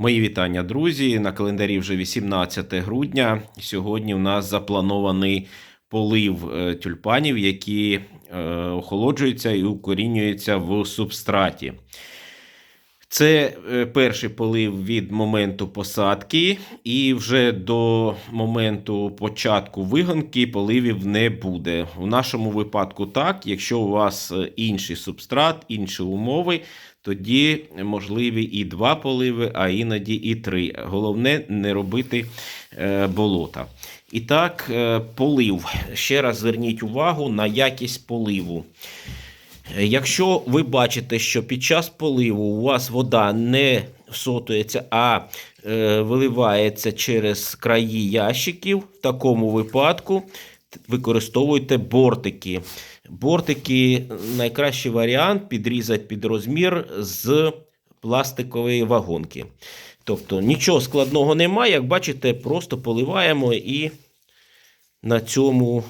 Мої вітання, друзі. На календарі вже 18 грудня. Сьогодні у нас запланований полив е, тюльпанів, які е, охолоджуються і укорінюються в субстраті. Це е, перший полив від моменту посадки, і вже до моменту початку вигонки поливів не буде. В нашому випадку так, якщо у вас е, інший субстрат, інші умови, тоді можливі і два поливи, а іноді і три. Головне не робити е, болота. І так, полив. Ще раз зверніть увагу на якість поливу. Якщо ви бачите, що під час поливу у вас вода не всотується, а е, виливається через краї ящиків, в такому випадку використовуйте бортики. Бортики найкращий варіант підрізати під розмір з пластикової вагонки. Тобто нічого складного немає, як бачите, просто поливаємо і на цьому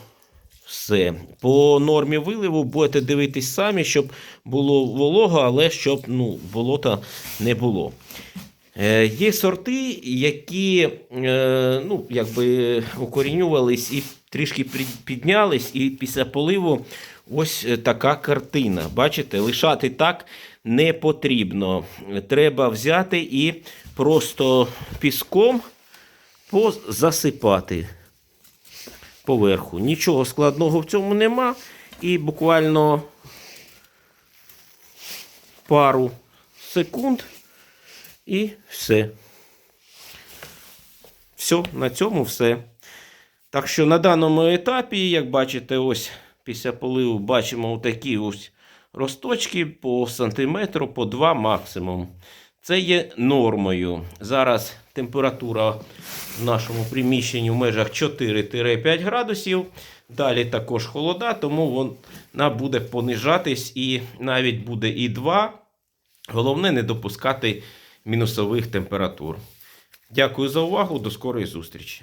все. По нормі виливу будете дивитись самі, щоб було волого, але щоб ну, болота не було. Е, є сорти, які е, ну, якби укорінювались і трішки піднялись, і після поливу ось е, така картина. Бачите, лишати так не потрібно. Треба взяти і просто піском позасипати поверху. Нічого складного в цьому нема. І буквально пару секунд і все. Все, на цьому все. Так що на даному етапі, як бачите, ось після поливу бачимо такі ось росточки по сантиметру, по 2 максимум. Це є нормою. Зараз температура в нашому приміщенні в межах 4-5 градусів. Далі також холода, тому вона буде понижатись і навіть буде і 2. Головне не допускати мінусових температур. Дякую за увагу. До скорої зустрічі.